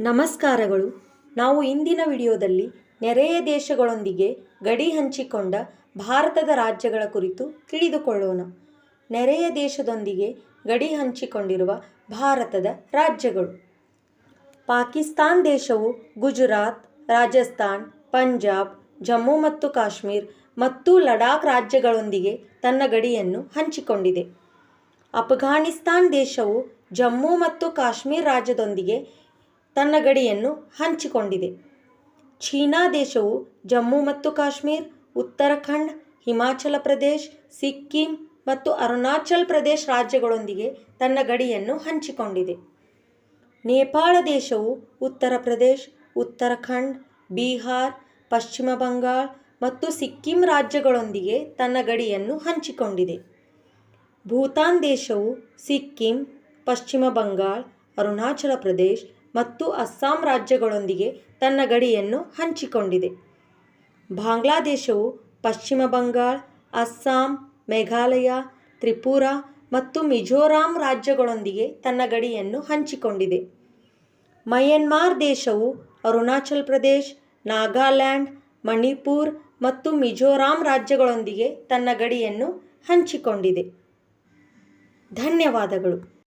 ನಮಸ್ಕಾರಗಳು. ನಾವು ಇಂದಿನ ವಿಡಿಯೋದಲ್ಲಿ ನೆರೆಯ ದೇಶಗಳೊಂದಿಗೆ ಗಡಿ ಹಂಚಿಕೊಂಡ ಭಾರತದ ರಾಜ್ಯಗಳ ಕುರಿತು ತಿಳಿದುಕೊಳ್ಳೋಣ. ನೆರೆಯ ದೇಶದೊಂದಿಗೆ ಗಡಿ ಹಂಚಿಕೊಂಡಿರುವ ಭಾರತದ ರಾಜ್ಯಗಳು. ಪಾಕಿಸ್ತಾನ್ ದೇಶವು ಗುಜರಾತ್, ರಾಜಸ್ಥಾನ್, ಪಂಜಾಬ್, ಜಮ್ಮು ಮತ್ತು ಕಾಶ್ಮೀರ್ ಮತ್ತು ಲಡಾಖ್ ರಾಜ್ಯಗಳೊಂದಿಗೆ ತನ್ನ ಗಡಿಯನ್ನು ಹಂಚಿಕೊಂಡಿದೆ. ಅಫ್ಘಾನಿಸ್ತಾನ್ ದೇಶವು ಜಮ್ಮು ಮತ್ತು ಕಾಶ್ಮೀರ ರಾಜ್ಯದೊಂದಿಗೆ ತನ್ನ ಗಡಿಯನ್ನು ಹಂಚಿಕೊಂಡಿದೆ. ಚೀನಾ ದೇಶವು ಜಮ್ಮು ಮತ್ತು ಕಾಶ್ಮೀರ್, ಉತ್ತರಾಖಂಡ್, ಹಿಮಾಚಲ ಪ್ರದೇಶ್, ಸಿಕ್ಕಿಂ ಮತ್ತು ಅರುಣಾಚಲ್ ಪ್ರದೇಶ್ ರಾಜ್ಯಗಳೊಂದಿಗೆ ತನ್ನ ಗಡಿಯನ್ನು ಹಂಚಿಕೊಂಡಿದೆ. ನೇಪಾಳ ದೇಶವು ಉತ್ತರ ಪ್ರದೇಶ್, ಉತ್ತರಾಖಂಡ್, ಬಿಹಾರ್, ಪಶ್ಚಿಮ ಬಂಗಾಳ ಮತ್ತು ಸಿಕ್ಕಿಂ ರಾಜ್ಯಗಳೊಂದಿಗೆ ತನ್ನ ಗಡಿಯನ್ನು ಹಂಚಿಕೊಂಡಿದೆ. ಭೂತಾನ್ ದೇಶವು ಸಿಕ್ಕಿಂ, ಪಶ್ಚಿಮ ಬಂಗಾಳ, ಅರುಣಾಚಲ ಪ್ರದೇಶ್ ಮತ್ತು ಅಸ್ಸಾಂ ರಾಜ್ಯಗಳೊಂದಿಗೆ ತನ್ನ ಗಡಿಯನ್ನು ಹಂಚಿಕೊಂಡಿದೆ. ಬಾಂಗ್ಲಾದೇಶವು ಪಶ್ಚಿಮ ಬಂಗಾಳ, ಅಸ್ಸಾಂ, ಮೇಘಾಲಯ, ತ್ರಿಪುರಾ ಮತ್ತು ಮಿಜೋರಾಂ ರಾಜ್ಯಗಳೊಂದಿಗೆ ತನ್ನ ಗಡಿಯನ್ನು ಹಂಚಿಕೊಂಡಿದೆ. ಮಯನ್ಮಾರ್ ದೇಶವು ಅರುಣಾಚಲ ಪ್ರದೇಶ್, ನಾಗಾಲ್ಯಾಂಡ್, ಮಣಿಪುರ್ ಮತ್ತು ಮಿಜೋರಾಂ ರಾಜ್ಯಗಳೊಂದಿಗೆ ತನ್ನ ಗಡಿಯನ್ನು ಹಂಚಿಕೊಂಡಿದೆ. ಧನ್ಯವಾದಗಳು.